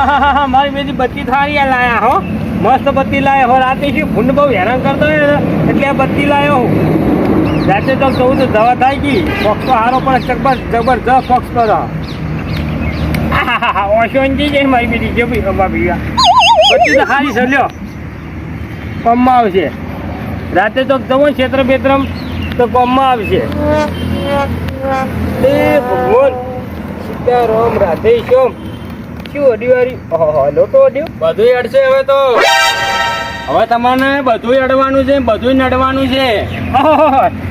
આહાહાહા, મારી બેટી બત્તી થારી લાયા હો. મસ્ત બત્તી લાયા હો. રાતે શું ફૂંડ બહુ હેરાન કરતો એટલે આ બત્તી લાયો હું. રાતે તો કહું તો દવા થાય ગઈ. પક્ષ તો હારો પણ જબર જબરજસ્ત પક્ષ કરો ઓશોનજી છે મારી બેટી જે ભાઈ ખબર પીવા બત્તી તો હારી સલ્યો લ્યો. કોમમાં આવશે. રાતે તો જવું ક્ષેત્ર બેત્રમ તો કોમમાં આવશે. એ ભગવાન. સીતારામ રાધે શું અડીવારી ઓહો લોટો અડ્યું બધું અડશે હવે તો. હવે તમારે બધું અડવાનું છે બધું નડવાનું છે.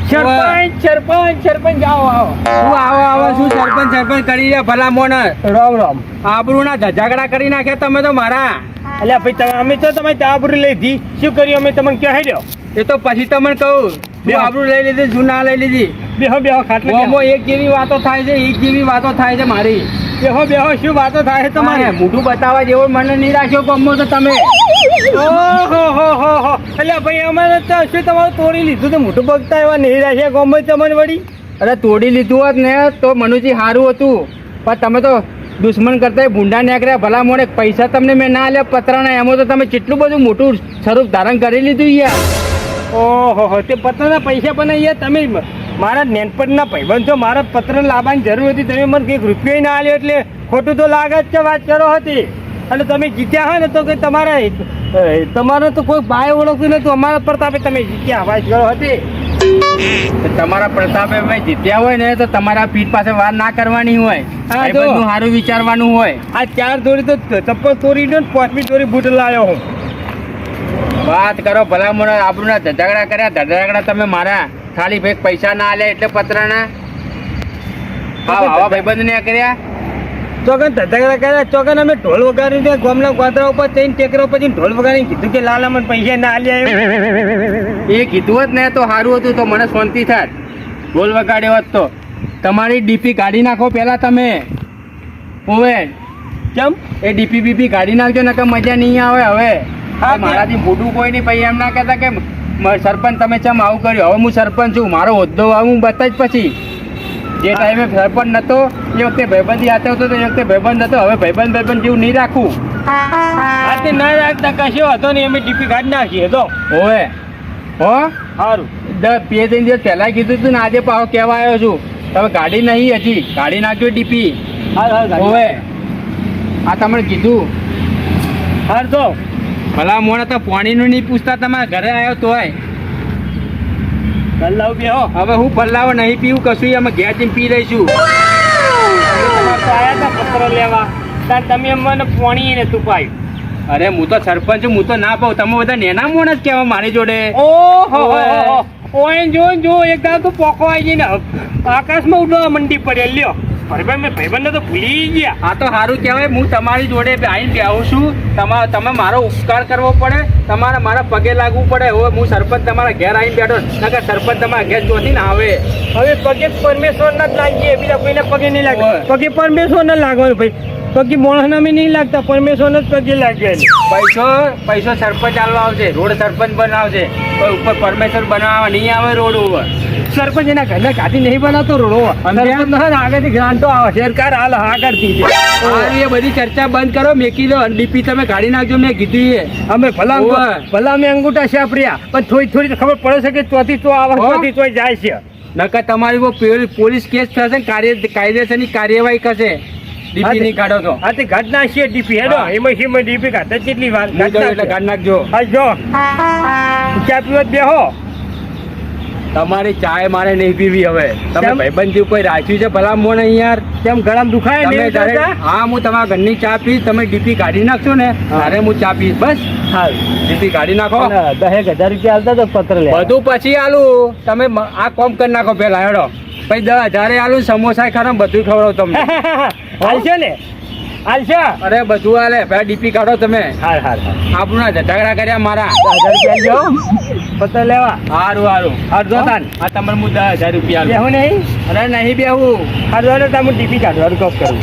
સરપંચ સરપંચ સરપંચ આવો આવો. શું આવો આવો શું સરપંચ સરપંચ કરી રહ્યા ભલા મોણ રોમ રોમ. આબરૂ ના ધજાગડા કરી નાખ્યા તમે તો મારા. એટલે ભાઈ તમે અમે તો તમે તાબરી લીધી. શું કર્યું? અમે તમને કહી દો. એ તો પછી તમને કહું. શું આબરૂ લઈ લીધી જૂના લઈ લીધી. બેહો બેહો ખાટલે ઓમો એક જેવી વાતો થાય છે એક જેવી વાતો થાય છે મારી. બેહો બેહો શું વાતો થાય છે તમારે? મોઢું બતાવવા જેવો મને નહીં રાખ્યો ગમો તો તમે. ઓહો હો હો હો. અલ્યા ભાઈ અમારે તો શું તમારું તોડી લીધું તો મોટું બગતા એવા નહીં રાખ્યા ગમે તમને વળી? અરે તોડી લીધું હોત ને તો મનુજી સારું હતું. પણ તમે તો દુશ્મન કરતા ભૂંડા નીકળ્યા ભલા મોડે પૈસા તમને મેં ના લે પતરાના એમાં તો તમે કેટલું બધું મોટું સ્વરૂપ ધારણ કરી લીધું યાર. ઓહો તે પત્રના પૈસા પણ અહીંયા તમે મારા નેનપણના ભાઈબંધ છો મારા પત્ર લાવવાની જરૂર હતી તમે મને કંઈક રૂપિયો ના આલ્યો એટલે ખોટું તો લાગે જ છે વાત કરો હતી. અને તમે જીત્યા હોય ને તો કે તમારા તમારો તો કોઈ બાય ઓળખતું નતું અમારા પ્રતાપે તમે જીત્યા વાત કરો હતી. તમારા પ્રતાપે ભાઈ જીત્યા હોય ને તો તમારા પીઠ પાસે વાર ના કરવાની હોય. સારું વિચારવાનું હોય. આ ચાર દોરી તો ચપ્પલ તોરી ને પાંચમી દોરી બૂટ લાવ્યો હું. વાત કરો ભલા આપણું ઝઘડા કર્યા ઝઘડા તમે મારા ખાલી ભાઈ પૈસા ના આલ્યા એટલે પતરાના? આવા ભાઈબંધ ને કર્યા? ચોકન ધધકડા કર્યા ચોકન અમે ઢોલ વગાડી દે ગામના ગોદરા ઉપર જઈને ટેકરા ઉપર જઈને ઢોલ વગાડી કીધું કે લાલા મને પૈસા ના આલ્યા એ કીધું જ ને તો સારું હતું તો મને શાંતિ થાત. ઢોલ વગાડ્યો હોત તો. તમારી ડીપી કાઢી નાખો પહેલા તમે. ઓવે કેમ? એ ડીપી બીપી કાઢી નાખજો નકર મજા નહીં આવે હવે. મારાથી મોટું કોઈ નહીં પછી એમ ના કહેતા કે સરપંચ તમે ચમ આવું કર્યું? હવે હું સરપંચ છું મારો હોદ્દો આવું હું બતા જ પછી. જે ટાઈમે સરપંચ નતો એ વખતે ભાઈબંધી આતો હતો એ વખતે ભાઈબંધ હતો હવે ભાઈબંધ ભાઈબંધ જેવું નહીં રાખવું આથી ના રાખતા કશો હતો ને અમે ડીપી કાઢી નાખીએ તો ઓવે. હો? સારું દર બે ત્રણ દિવસ પહેલાં કીધું હતું ને આજે પાછો કહેવા આવ્યો છું. તમે ગાડી નહીં હજી ગાડી નાખ્યો ડીપી હા હા ઓવે. આ તમને કીધું. હાર તો ભલા મોડા તો પાણીનું નહીં પૂછતા તમારા ઘરે આવ્યો તોય. પલ્લાવ બેહો હવે હું પલ્લાવ નહીં પીવું કશું અમે ઘેર જઈને પી હતા પત્ર લેવા. તમે મને પોણી ને તુપાયું અરે હું તો સરપંચ હું તો ના પાઉં તમે બધા નેના મોણ જ કહેવા મારી જોડે. ઓહો ઓય. ઓય જો જો એકદમ તું તો પોકો આવી જઈને આકાશમાં ઉડવા મંડી પડે લ્યો. ભાઈબંધ મેં ભાઈબંધને તો ભૂલી ગયા. આ તો સારું કહેવાય હું તમારી જોડે આવીને બેહું છું. તમા તમે મારો ઉપકાર કરવો પડે તમારે મારા પગે લાગવું પડે. હવે હું સરપંચ તમારા ઘેર આવીને બેઠો નકર સરપંચ તમારા ઘેર ને આવે. હવે પગે પરમેશ્વર ના જ લાગીએ બીજા કોઈને પગે નહીં લાગે. પગે પરમેશ્વર ના લાગવાનું ભાઈ. પગે માણસ નામે નહીં લાગતા પરમેશ્વર જ પગે લાગ્યા પૈસો પૈસો સરપંચ આલવા આવશે રોડ સરપંચ બનાવશે કોઈ ઉપર પરમેશ્વર બનાવવા નહીં આવે રોડ ઉપર. સરપંચ એના ઘરના કાઢી નહીં બનાવતો રોડો. ના આગળથી ગ્રાન્ટો આવે. સરકાર હાલ હા કરતી છે એ બધી ચર્ચા બંધ કરો મેકી દો. ડીપી તમે કાઢી નાખજો મેં કીધું એ. અમે ભલા ભલા અમે અંગૂઠા સાપર્યા પણ થોડી થોડી ખબર પડે છે કે ચોથી તો આવે ચોથી તો જાય છે. નકર તમારી બહુ પોલીસ કેસ થશે ને કાર્ય કાયદેસરની કાર્યવાહી કરશે. ડીપી નહીં કાઢો તો. આ તે ઘાટ નાખીએ ડીપી. હેડો. હા. એમાં એમાં ડીપી. કાઢતા કેટલી વાર હું કાઢી નાખજો. હા જો. ચા પીવા બેહો. તમારી ચાય મારે નહીં પીવી હવે. તમે? ભાઈબંધી ઉપર રાખ્યું છે? ભલા મોને યાર. કેમ? ગળામાં દુખાય ને? હા હું તમારા ઘરની ચા પીશ તમે ડીપી કાઢી નાખશો ને. ત્યારે હું ચા પીશ. બસ. હાલ ડીપી કાઢી નાખો. દહેક હજાર રૂપિયા આલતા તો પત્ર લે. બધું પછી આલું. તમે આ કોમ કરી નાખો પેલા હેડો. પછી દસ હજારે આલું સમોસા ખરા બધું ખવડાવ તમને. ને. હાલશો અરે બધું હાલે. પેલા ડીપી કાઢો તમે. હાલ હાલ હાલ. આપણું ના ઝઘડા કર્યા મારા. હજાર રૂપિયા આલજો પત્ર લેવા. હારું હારું. હાર જો તાન. આ તમારે હું દસ હજાર રૂપિયા બેહું નહીં? અરે નહીં બેહું. હાર ને તમે ડીપી કાઢવાનું કોક કરું.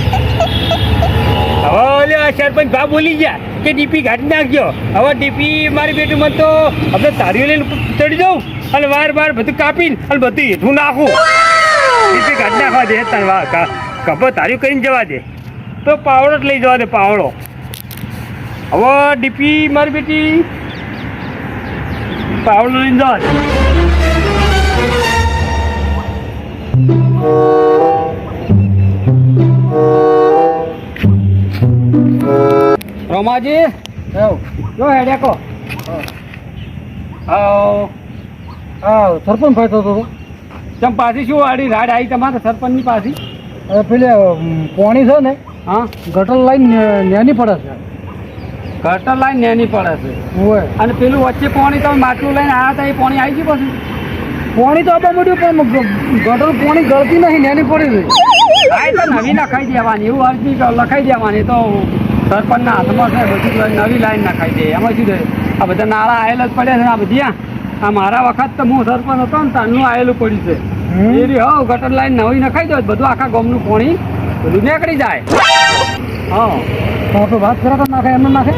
હવે ઓલે સરપંચ ભા બોલી ગયા કે ડીપી કાઢી નાખજો. હવે ડીપી મારી બેટી મને તો આપણે તારીઓ લઈને ચડી જાઉં અને વાર વાર બધું કાપીને અને બધું હેઠું નાખું. ડીપી કાઢી નાખવા દે તને વા કપો તારીઓ કરીને જવા દે. તો પાવડો જ લઈ જવા દે પાવડો. હવે ડીપી મારી બેટી પાવડો લઈને જાઓ રમાજી જો હેડ્યા કહો આવ. હા સરપંચ થતો હતો તમ પાછી શું આડી રાડ આવી તમારે સરપંચની પાછી? હવે પેલે પોણી છે ને? હા? ગટર લાઈન નેની પડે છે. ગટર લાઈન નેની પડે છે. હોય અને પેલું વચ્ચે પાણી તમે માટલું લઈને આવ્યા હતા એ પાણી આવી ગયું પછી? પોણી તો આપવા મળ્યું પણ ગટર પોણી ગળતી નહીં નેની પડી રહી. હા તો નવી લખાઈ દેવાની એવું અરજી લખાઈ દેવાની તો સરપંચના હાથમાં છે બધું નવી લાઈન નખાઈ દે. એમાં શું છે? આ બધા નાળા આવેલા જ પડ્યા છે આ બધી આ. મારા વખત તો હું સરપંચ હતો ને તારનું આવેલું પડ્યું છે. હમ. એ રહ્યું હો ગટર લાઈન નવી નખાઈ દો બધું આખા ગામનું પાણી બધું નીકળી જાય. હા. તો આપણે વાત કરો તો નાખે એમને નાખે?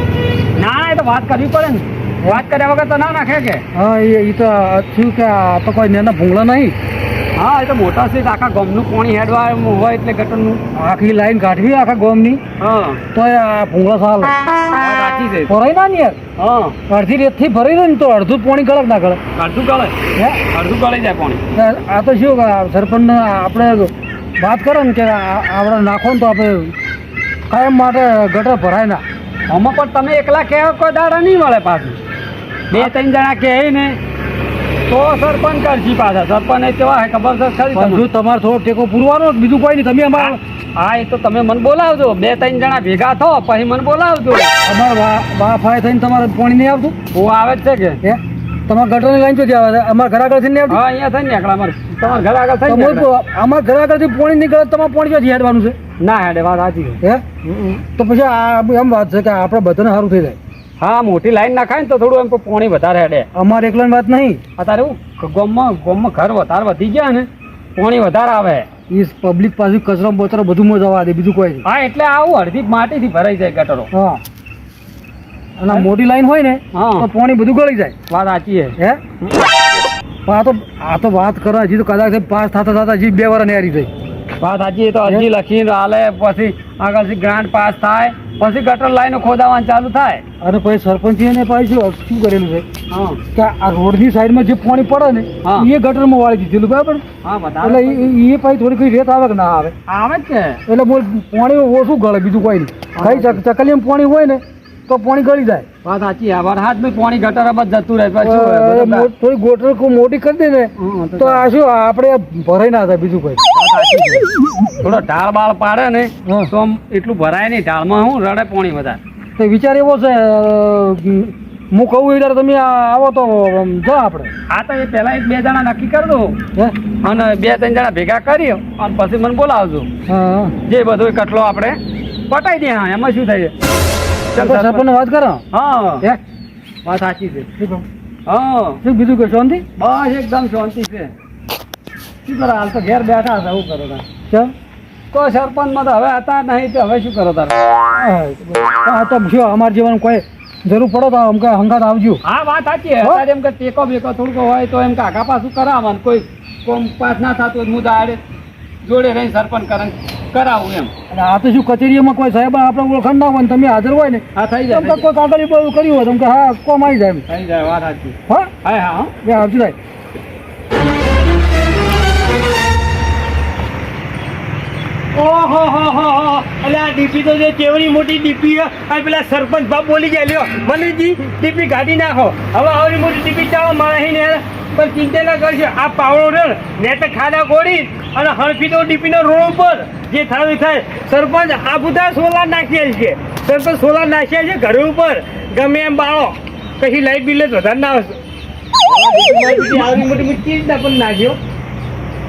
ના ના એ તો વાત કરવી પડે ને. વાત કર્યા વગર તો ના નાખે કે. હા એ તો થયું કે આ તો કોઈ નેના ભૂંગળા નહીં? હા એ તો મોટા છે આખા ગોમનું પાણી હેડવા હોય એટલે ગટરનું. આખી લાઈન કાઢવી આખા ગોમની? હા. તો આ ભૂંગળા સાલ. ભરાય ના ને યાર? હા. અડધી રેતથી ભરાઈ રહે ને તો અડધું પોણી ગળક ના ગળે? અડધું ગળે? હે? અડધું ગળે જાય પાણી. આ તો શું સરપંચ આપણે વાત કરો ને કે આપણે નાખો ને તો આપણે કાયમ માટે ગટર ભરાય ના. આમાં પણ તમે એકલા કહેવા કોઈ દાડા નહીં મળે પાછું. બે ત્રણ જણા કહે ને તો સરપંચ કરશી પાછા. સરપંચ એ કેવા હે ખબર છે? ખરી બધું તમારે થોડો ટેકો પૂરવાનો બીજું કોઈ નહીં. તમે અમારે હા એ તો તમે મને બોલાવજો. બે ત્રણ જણા ભેગા થો પછી મને બોલાવજો. અમારે વાફાય થઈને તમારે પાણી નહીં આવતું? હું આવે જ છે કે? તમારા ગટરની લાઈન ચોથી આવે? છે અમારા ઘર આગળથી નહીં હા અહીંયા થઈ નીકળે અમારે. તમારા ઘર આગળ થઈ નીકળે. અમારા ઘર આગળથી પાણી નીકળે તમારે પાણી ચોથી હેડવાનું છે? ના હેડે વાત સાચી હે? તો પછી આ એમ વાત છે કે આપણે બધાને સારું થઈ જાય. હા મોટી લાઈન નાખાય ને તો થોડું એમ પાણી વધારે હેડે. અમારે એકલાની વાત નહીં. અત્યારે એવું ગોમમાં ગોમમાં ઘર વધારે વધી ગયા ને પાણી વધારે આવે. એ પબ્લિક પાસે કચરો બચરો બધું માં જવા દે બીજું કોઈ હા એટલે આવું અડધી માટીથી ભરાઈ જાય ગટરો. હા. અને મોટી લાઈન હોય ને. તો પાણી બધું ગળી જાય. વાત સાચી હે? પણ આ તો આ તો વાત કરો હજી તો કદાચ પાસ થતા થતા હજી બે વાર નેરી થઈ. વાત સાચી તો હજી લખીને હાલે પછી આગળથી ગ્રાન્ટ પાસ થાય પછી ગટર લાઈનો ખોદાવાનું ચાલુ થાય. અને પછી સરપંચ ને પછી શું કરેલું છે? કે આ રોડની સાઈડમાં જે પાણી પડે ને. એ ગટરમાં વાળી દીધેલું બરાબર? એટલે એ પછી થોડી કઈ રેત આવે કે ના આવે? આવે જ ને એટલે બોલ પાણી ઓછું ગળે બીજું કોઈ નહીં. કઈ ચક- ચકલીમાં પાણી હોય ને તો પાણી ગળી જાય. વાત સાચી આ વરસાદ બી પાણી ગટરમાં જ જતું રહે મો- થોડી ગોટર ખૂબ મોટી કરી દે ને તો આ શું આપણે ભરાઈ ના થાય બીજું કોઈ. છે. થોડો ઢાળ બાળ પાડે ને તો એટલું ભરાય નહીં. ઢાળમાં હું રડે પાણી વધારે તો વિચાર એવો છે હું કહું એ તમે આવો તો જો આપણે. આ તો એ પહેલા એક બે જણા નક્કી કરી દો. અને બે ત્રણ જણા ભેગા કરી અને પછી મને બોલાવજો. હા. હા. જે બધો કટલો આપણે પટાઈ દે હા એમાં શું થાય તો ચાલ, વાત કરો. હા. હે? વાત સાચી છે. હા. શું બીજું કે શાંતિ? બસ એકદમ શાંતિ છે. શું કરો હાલ તો ઘેર બેઠા હતા શું કરો તાર. ચાલ તો સરપંચમાં તો હવે હતા નહીં તો હવે શું કરો તારા? તો શું અમારે જીવન કોઈ જરૂર પડો તો અમકે હંગાત આવજો. હા વાત સાચી અત્યારે એમ કે ટેકો બેકો થોડુંક હોય તો એમ કાકા પાછું કરાવવાનું. કોઈ કોમ પાસ ના થતું મુદ્દા જોડે રહી સરપંચ કરે કરાવું એમ. અને આ તો શું કચેરીમાં કોઈ સાહેબ આપણે ઓળખાણ ના હોય ને તમે હાજર હોય ને હા થઈ જાય કોઈ કાગળ કર્યું હોય તમે હા કોમ આવી જાય થઈ જાય વાત સાચી. હા? હા હા હો. એ ઓહો હો હો હો એટલે આ ડીપી તો જે કેવડી મોટી ડીપી છે. આ પેલા સરપંચ બાપ બોલી ગયા લ્યો મનીજી ડીપી કાઢી નાખો. હવે આવડી મોટી ડીપી ચાવો મારે ને પણ ચિંતા ના કરશે આ પાવડો રણ ને તો ખાડા ગોળી અને હળફી તો ડીપીનો રોડ ઉપર જે થાય થાય. સરપંચ આ બધા સોલાર નાખેલ છે. સરપંચ સોલાર નાખ્યા છે ઘર ઉપર. ગમે એમ બાળો કશી લાઈટ બિલ જ વધારે ના આવશે મોટી મોટી ચીજ ના પણ નાખ્યો.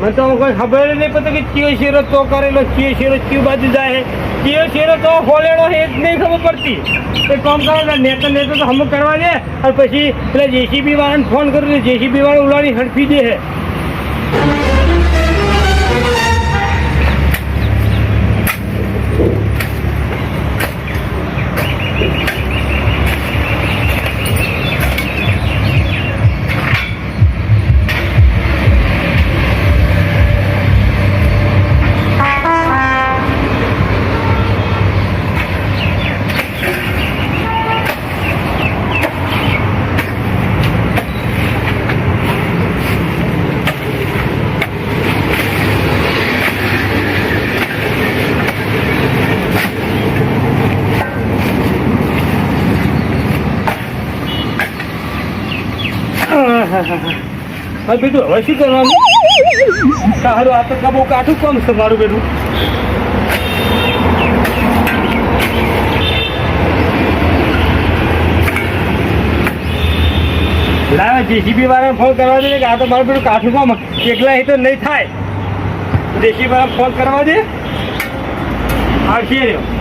મને તો કોઈ ખબર નહીં પડતી કે ચિયો શેરો તો કરેલો ચિયો શેરો ચિયો બાજુ જાય ચિયો શેરો તો ખોલેલો એ જ નહીં ખબર પડતી. એ કામ ને, નેતા નેતા તો હમ કરવા દે. અને પછી પેલા જેસીબી વાળાને ફોન કર્યો જેસીબી વાળો ઉલાડી હડફી દે હે બેટું હવે શું કરવાનું? તારું આ તો બહુ કાઠું કોમ છે મારું બેટું? લાવે જેસીબી વાળાને ફોન કરવા દે, કે આ તો મારું બેટું કાઠું કોમ, એકલા એ તો નહીં થાય. જેસીબી વાળાને ફોન કરવા દે. આવશે રહ્યો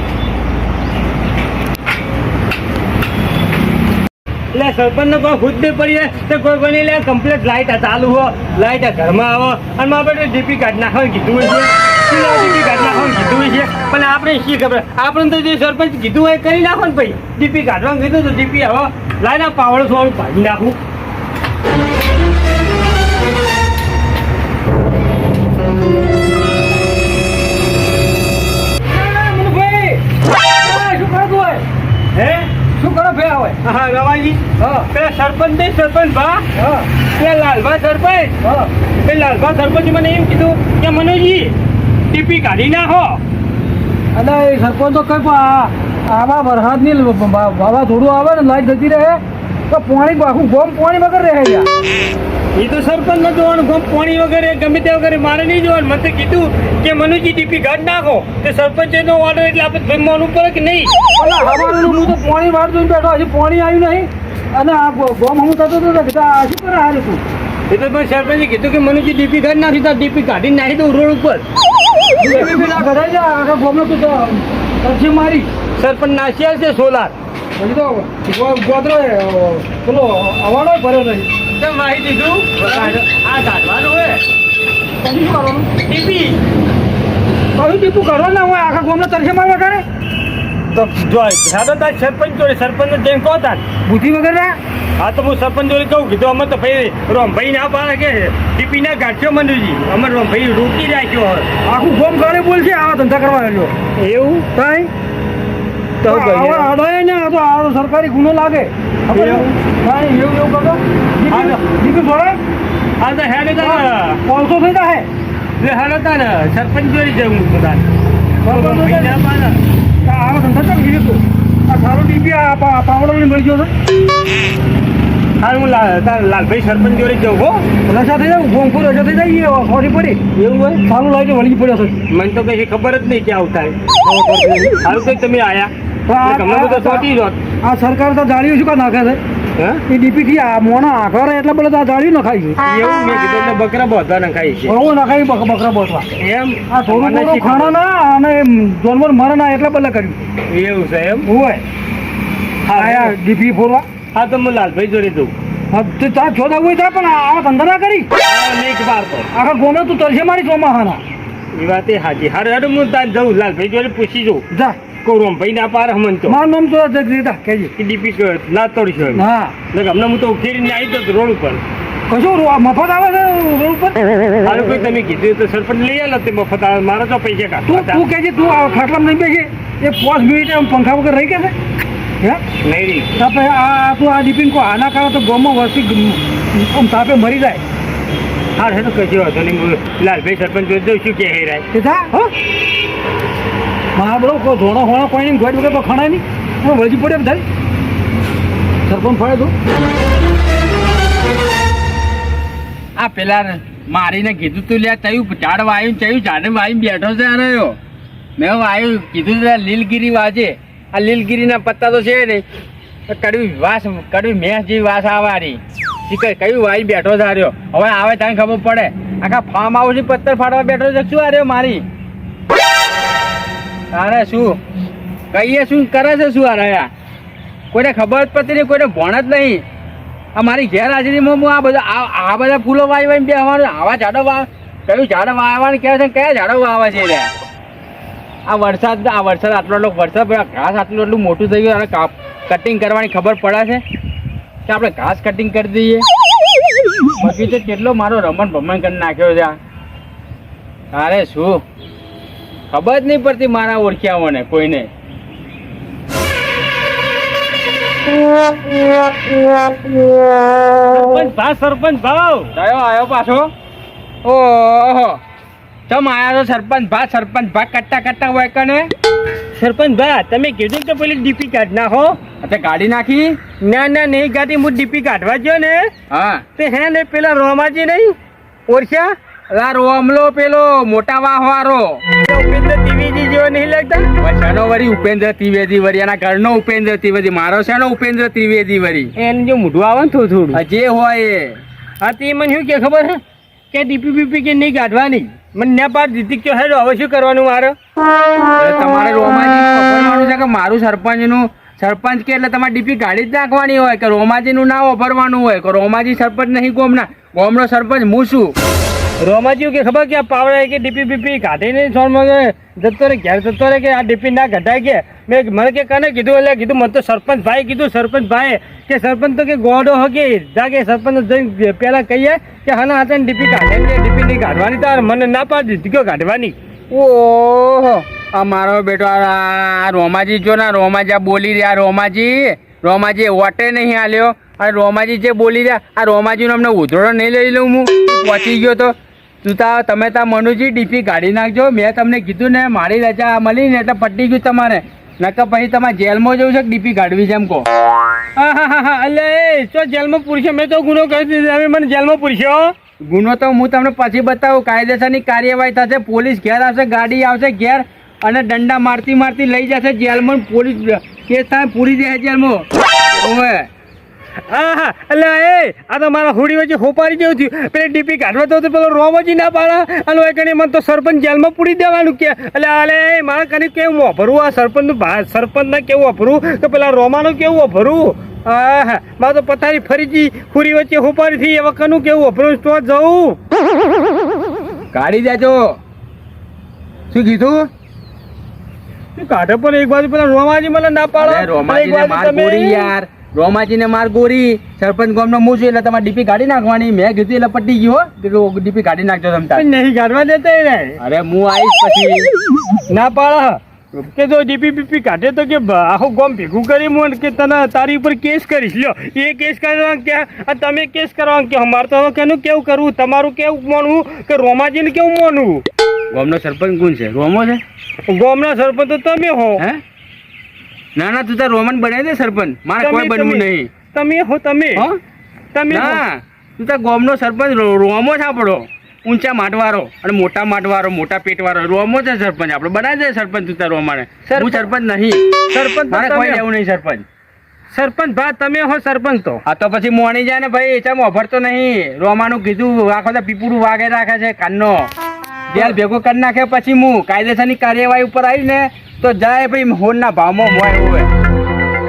એટલે સરપંચ નો કોઈ ખુદ નહીં પડી તો કોઈ કોઈ લે કમ્પ્લીટ લાઈટ ચાલુ હો. લાઈટ ઘરમાં આવો. અને મારા બેટું ડીપી કાઢ નાખવાનું કીધું હોય છે ડીપી કાઢ નાખવાનું કીધું હોય છે પણ આપણે શી ખબર? આપણે તો જે સરપંચ કીધું હોય કરી નાખો ને ભાઈ ડીપી કાઢવાનું કીધું તો ડીપી આવો. લાઈના પાવડો થોડું કાઢી નાખું. હા. પેલા સરપંચ નહીં સરપંચ ભા? હા. પેલા લાલભા સરપંચ? પેલા લાલભા સરપંચ મને એમ કીધું કે મનોજી ટીપી કાઢી નાખો. અને એ સરપંચ તો કઈ પણ આવા વરસાદની વાવાઝોડું આવે ને લાઈટ જતી રહે તો પાણી આખું ગોમ પાણી વગર રહે યાર. એ તો સરપંચ ન જોવાનું ગમ પાણી વગેરે ગમે તે વગેરે મારે નહીં જોવાનું. મને કીધું કે મનુજી ટીપી ગાઢ નાખો. તે સરપંચ એનો ઓર્ડર એટલે આપણે માનવું પડે કે નહીં? અલા, હું તો પાણી વાળ જોઈને બેઠો. હજી પાણી આવ્યું નહીં. અને આ ગોમ હું થતો હતો શું કરે હારે તું એ તો પણ સરપંચે કીધું કે મનુજી ડીપી ઘાટ નાખી તો ડીપી કાઢી નાખી દઉં રોડ ઉપર. ના ઘરે જા આખા ગોમને તું તો મારી. સરપંચ નાસી છે સોલાર. હજી તો ગોદરો પેલો અવાડો ભર્યો નહીં તો માહી દીધું. આ કાઢવાનું હોય પછી શું કરવાનું ટીપી. કહ્યું ટીપું કરવા ના હોય આખા ગોમને તરસે મારવા કરે તો જો તાર સરપંચ જોડે સરપંચ જઈને કહો તાર. બુદ્ધિ વગર ના? હા તો હું સરપંચ જોડે કહું કીધું અમે તો ભાઈ રોમભાઈ ના પાડે કે ટીપી ના કાઢશો મનુજી અમે રોમભાઈ રોકી રાખ્યો આખું ગોમ ઘરે બોલ છે આવા ધંધા કરવા એવું? તાઈ? તો અડાય ને આ તો આ સરકારી ગુનો લાગે. એવું? એવું? હા તો- દીકરી જોડે? હા તો હેડે તાર પાંચસો થઈ જાય લે હેડે તાર સરપંચ જોડે જવું તો તાર. રોમભાઈ ના પાડે આવા ધંધા ચાલ ગીરી તું. આ સારો ડીપી આ પાવડો ને મળી ગયો હા હું લાલભાઈ સરપંચ જોડે જવું હો. રસા થઈ જાય ગોમ રજા થઈ જાય ખોરી પડી. એવું હોય? સારું લાગે વળગી પડ્યો છે. મને તો કઈ ખબર જ નહીં કે આવું થાય. સારું કઈ તમે આયા. આ સરકાર તો જાળીઓ શું કા નાખે છે? હે? એ ડીપી થી આ મોના આખરે એટલે બધા આ જાળીઓ નખાય છે. એવું મેં કીધું એટલે બકરા બોધવા નખાય છે. બહુ નખાય બક- બકરા બોટવા એમ? આ થોડું થોડું ખાણા ના અને એમ જાનવર મરે ના એટલે બધા કર્યું. એવું છે એમ? હોય. હા આયા ડીપી ફોરવા. હા તો હું લાલભાઈ જોડે જઉં. હા, તે તા જોતા હોય થાય પણ આવા ધંધા ના કરી. આ બાર તો આખા ગોમે તું તરશે મારી ચોમાહાના. એ વાત એ હાજી હારે હારે હું તાર જઉં. લાલભાઈ જોડે પૂછી જઉં. જા. કહું રોમભાઈ ના પાર હમન તો. મારું નામ તો જગદીતા કહેજે. કે ડીપી ના તોડી છે હા. એટલે હમણાં હું તો ઉખેરીને આવી તો રોડ ઉપર. કશું મફત આવે છે રોડ ઉપર? હારું કોઈ તમે કીધું તો સરપંચ લઈ આલો તે મફત આવે મારા તો પૈસા તું કાઢવા તું કેજે તું આ ખાટલામાં નહીં બેસી. એ પાંચ મિનિટ આમ પંખા વગર રહી ગયા છે? હે? નહીં રહી. તાપે આ તું આ દીપીન કો આના કારણે તો ગોમાં વસ્તી આમ તાપે મરી જાય. હા હે તો કશી વાંધો નહીં. લાલભાઈ સરપંચ જોઈ દઉં શું કે હે રાય તે હો. મારા આ કોઈ ધોણો હોણો કોઈ નહીં ગોળ વગર તો ખણાય નહીં. હું વળજી પડે બધા સરપંચ ફળે તું. આ પેલા મારીને કીધું તું લે તયું ઝાડ વાયું ચયું ઝાડ વાયું, બેઠો છે યો. મેં વાયું, કીધું લીલગીરી વાજે. આ લીલગીરીના પત્તા તો છે નહીં. કડવી વાસ, કડવી મેસ જેવી વાસ આવારી શીખર, કયું વાઈ બેઠો છે આર્યો હવે આવે તને ખબર પડે. આખા ફાર્મ હાઉસ પથ્થર ફાડવા બેઠો છે શું રહ્યો મારી? તારે શું? કહીએ શું? કરે છે શું આર્યા કોઈને ખબર જ પડતી નહીં, કોઈને ભણ જ નહીં. આ મારી ગેરહાજરીમાં હું આ બધા આ બધા ફૂલો વાવી વાવી બે અમારું આવા ઝાડો વાવ કયું ઝાડો વાવવાનું? કહે છે કયા ઝાડો વાવે છે રે? આ વરસાદ આ વરસાદ આટલો આટલો વરસાદ ઘાસ આટલું આટલું મોટું થઈ ગયું અને કટિંગ કરવાની ખબર પડે છે? કે આપણે ઘાસ કટિંગ કરી દઈએ? બગીચો કેટલો મારો રમણ ભમણ કરી નાખ્યો છે તારે શું? ખબર જ નહીં પડતી મારા ઓળખ્યાઓને કોઈને. સરપંચ ભા સરપંચ ભાવ. કયો આવ્યો પાછો? ઓહો. ચમ આયા તો સરપંચ ભા સરપંચ ભા કટ્ટા કટ્ટા હોય કને? સરપંચ ભા તમે કીધું કે પેલી ડીપી કાઢ નાખો અત્યારે ગાડી નાખી? ના ના નહીં કાઢી હું ડીપી કાઢવા ગયો ને. હા. તે હે ને પેલા રોમાજી નહીં? ઓરછા અલા રોમલો પેલો મોટા વાહવારો. ઉપેન્દ્ર ત્રિવેદી જેવો નહીં લાગતા? શેનો વરી ઉપેન્દ્ર ત્રિવેદી વરી? એના ઘરનો ઉપેન્દ્ર ત્રિવેદી. મારો શેનો ઉપેન્દ્ર ત્રિવેદી વરી? એને જો મોઢું આવે ને થોડું થોડું. જે હોય એ. હા તે મને શું કે ખબર હે કે ડીપી બીપી કે નહીં કાઢવાની મને ના પાડ દીધી કે હેડો હવે શું કરવાનું મારે? તમારે રોમાજી સરપંચ છે કે મારું સરપંચનું સરપંચ કે એટલે તમારે ડીપી ગાડી જ નાખવાની હોય કે રોમાજીનું ના વાપરવાનું હોય? કે રોમાજી સરપંચ નહીં ગોમના? ગોમનો સરપંચ હું છું? રોમાજી કે ખબર કે પાવડા કે ડીપી બીપી કાઢી નહીં મગે? જતો રે ઘેર જતો રે કે આ ડીપી ના કઢાય કે? મેં મને કે કને કીધું? એટલે કીધું, મને તો સરપંચ ભાઈ કીધું સરપંચ ભાઈ કે સરપંચ તો કે ગોડો હકે જા કે સરપંચ જઈને પેલા કહીએ કે હા હાથે ડીપી કાઢે ડીપી નહીં કાઢવાની તાર. મને ના પાડી દીધી કાઢવાની. ઓહો, આ મારો બેટો, આ રોમાજી જો ના રોમાજી, આ બોલી રહ્યા રોમાજી. રોમાજી, વોટે નહીં આલ્યો આ રોમાજી જે બોલી રહ્યા, આ રોમાજીનો અમને ઉધડો નહીં લઈ લઉં હું. પહોંચી ગયો તો. તું તા, તમે તા મનુજી, ડીપી કાઢી નાખજો. મેં તમને કીધું ને, મારી રજા મળી ને એટલે પટી ગયું તમારે. નકર પછી તમારે જેલમાં જવું છે ડીપી કાઢવી છે એમ કહો. એટલે એ ચો જેલમાં પૂરશે? મેં તો ગુનો કરી દીધો. તમે મને જેલમાં પૂરશો ગુનો તો હું તમને પછી બતાવું. કાયદેસરની કાર્યવાહી થશે, પોલીસ ઘેર આવશે, ગાડી આવશે ઘેર અને દંડા મારતી મારતી લઈ જશે જેલમાં પોલીસ, કેસ થાય પૂરી દે જેલમાં. ઓવે. હા હા એટલે એ આ તો મારા હોડી વચ્ચે હોપારી જેવું થયું. પેલે ડીપી કાઢવા તો પેલો રોમજી ના પાડા. અને એ કણી મને તો સરપંચ જેલમાં પૂરી દેવાનું કે. એટલે અલે મારા કણી કેવું વાપરવું આ સરપંચનું સરપંચના કેવું વાપરવું કે પેલા રોમાનું કેવું વાપરવું હા હા મારે તો પથારી ફરીથી ખુરી વચ્ચે હોપારી થઈ એ વખતનું કેવું વાપરવું તો જવું કાઢી દેજો. શું કીધું? કાઢે પણ એક બાજુ પેલા રોમાજી મને ના પાડે. રોમાજી માર યાર. રોમાજીને માર ગોરી સરપંચ ગામનો હું છું એટલે તમારે ડીપી કાઢી નાખવાની. મેં કીધું એટલે પટી ગયો કે ડીપી કાઢી નાખજો તમ તાર. નહીં કાઢવા દેતા ને અરે હું આવીશ પછી. ના પાડ. કે જો ડીપી બીપી કાઢે તો કે આખું ગામ ભેગું કરી હું કે તને તારી ઉપર કેસ કરીશ. લ્યો એ કેસ કરવા કે તમે કેસ કરવા કે અમારે તો કેનું કેવું કરવું? તમારું કેવું માનવું કે રોમાજીને કેવું માનવું? ગામનો સરપંચ કોણ છે? રોમો છે? ગામના સરપંચ તો તમે હો. હે? ના ના તું તાર રોમન બનાવી દે સરપંચ. મારે કોઈ બનવું નહીં. તમે હો તમે. હો? તમે ના તું તાર ગામનો સરપંચ રોમો છે આપણો. ઊંચા માટવારો અને મોટા માટવારો મોટા પેટવારો રોમો છે સરપંચ આપણો. બનાવી દે સરપંચ તું તાર રોમાને. હું સરપંચ નહીં. સરપંચ મારે કોઈ લેવું નહીં સરપંચ. સરપંચ ભા તમે હો સરપંચ તો. આ તો પછી મોણી જાય ને ભાઈ ચમ ઓફરતો નહીં. રોમાનું કીધું આખો તો પીપુડું વાગે રાખે છે કાનનો. જેલ ભેગો કરી નાખે પછી હું કાયદેસરની કાર્યવાહી ઉપર આવી ને તો જાય ભાઈ હોનના ભાવમાં મોય હોય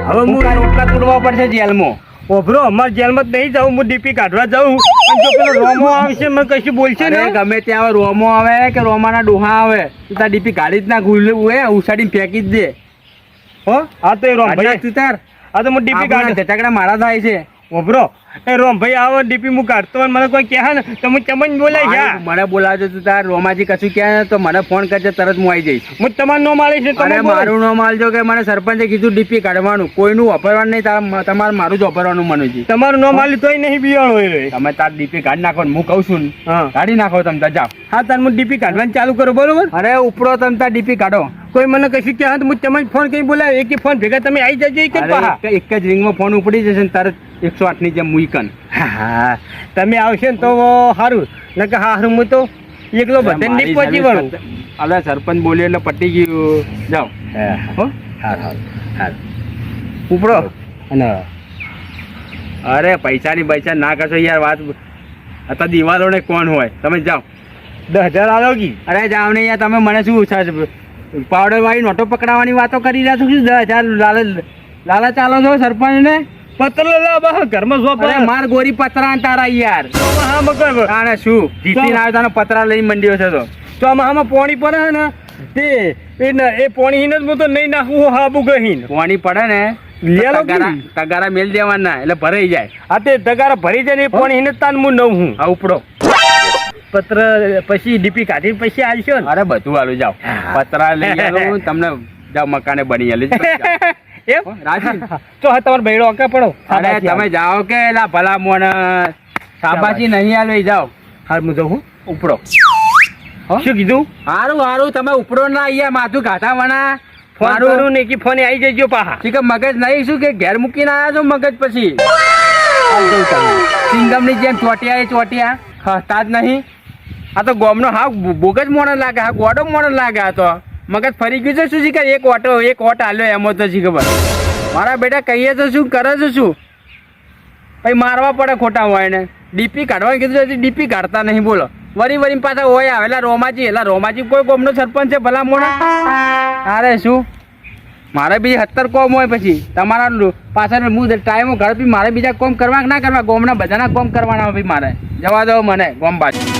હવે હું રોટલા તોડવા પડશે જેલમાં. ઓભરો અમારે જેલમાં નહીં જાઉં હું ડીપી કાઢવા જાઉં. જો પેલો રોમો આવશે મને કશું બોલશે ને ગમે ત્યાં રોમો આવે કે રોમાના ડોહા આવે તો તાર ડીપી કાઢી જ ના ગુલવું હે ઉછાડીને ફેંકી જ દે. હો? હા તો એ રોમ ભાઈ. તું તાર. હા તો હું ડીપી આપણા ઝટકડા મારા થાય છે. ઓભરો એ રોમ ભાઈ આવો ડીપી હું કાઢતો મને કોઈ કહે ને તો હું ચમન બોલાય છે મને બોલાવજો તું તાર રોમાજી કશું કહે ને તો મને ફોન કરજે તરત હું આવી જઈશ. હું તમારું નો મારીશ ને તમે મારું નો માલજો કે મને સરપંચે કીધું ડીપી કાઢવાનું. કોઈનું વાપરવાનું નહીં તારા તમારે મારું જ વાપરવાનું મનુજી. તમારું નો માલી તોય નહીં બિયાણ હોય. તમે તાર ડીપી કાઢી નાખો ને હું કહું છું કાઢી નાખો તમે જાઓ. હા તાર હું ડીપી કાઢવાનું ચાલુ કરો બરોબર? અરે ઉપડો તમે તાર ડીપી કાઢો. કોઈ મને કશું કે હું તમને ફોન કઈ બોલાવે એક ફોન ભેગા તમે આવી જજો એક જ એક- જ રિંગમાં ફોન ઉપડી જશે ને તરત એકસો આઠની જેમ મુઈકન હા તમે આવશે ને તો સારું નકર હારું હું તો એકલો બધા નહીં પહોંચી વળું અરે સરપંચ બોલ્યો એટલે પટી ગયું. જાઓ. હા. ઉપડો. અને અરે પૈસાની પૈસા ના કરશો યાર વાત અત્યારે દિવાલો ને કોણ હોય? તમે જાઓ. દસ હજાર આલો કી અરે જાવ ને યાર તમે મને શું છે પાવડર વાળી નોટો પકડાવવાની વાતો કરી રહ્યા છો શું? દસ હજાર લાલા ચાલો છો સરપંચ ને પત્ર ઘરમાં સો અરે માર ગોરી પતરા તારા યાર. હા મગર તાણે શું? જીતીને આવ્યો તાનો પતરા લઈને મંડ્યો છે તો. તો આમાં પોણી પડે ને તે એ પોણી હિને જ હું તો નહીં નાખવું હાબુ ગહીન. પાણી પડે ને તગારા મેલ દેવાના એટલે ભરાઈ જાય. આ તે તગારા ભરી જાય ને એ પોણી હિને તાન હું નવ હું. આ ઉપડો. પત્ર પછી ડીપી કાઢી પછી આવશો ને. અરે બધું આલું જાઓ. પતરા લઈ આલું તમને જાઓ મકાને બની આલું. એમ? રાજી. તો હા તમારે બૈડો ઓકે પડો અરે તમે જાઓ કે એલા ભલા મોણ શાબાશી નહીં આલો ઈ જાઓ. હાલ હું જાઉં ઉપડો. શું કીધું? હારું હારું તમે ઉપડો ના અહીંયા માથું ઘાટા વણા. ફોન કરું ને કે ફોને આવી જજો પાહા. ઠીક મગજ નહીં શું કે ઘેર મૂકીને આવ્યા છો મગજ પછી? સિંગમની જેમ ચોટિયા એ ચોટિયા. હસતા જ નહીં. આ તો ગોમનો હા બોગજ મોડો લાગે હા ગોડો મોણો લાગે આ તો. મગજ ફરી ગયું છે શું શીખર એક ઓટો, એક ઓટ હાલ્યો એમાં તો શી ખબર મારા બેટા કહીએ તો શું, કરે છે શું? પછી મારવા પડે ખોટા હોય ને ડીપી કાઢવાનું કીધું ડીપી કાઢતા નહીં, બોલો. વરી વરી પાછા હોય આવે એટલે રોમાજી, એલા રોમાજી કોઈ ગોમનો સરપંચ છે ભલા મોણા? અરે શું? મારે બી હત્તર કોમ હોય પછી. તમારા પાછળ હું ટાઈમો ઘર મારે બીજા કોમ કરવા ના કરવા? ગોમના બધાના કોમ કરવાના હોય મારે. જવા દો મને, ગોમ બાજુ.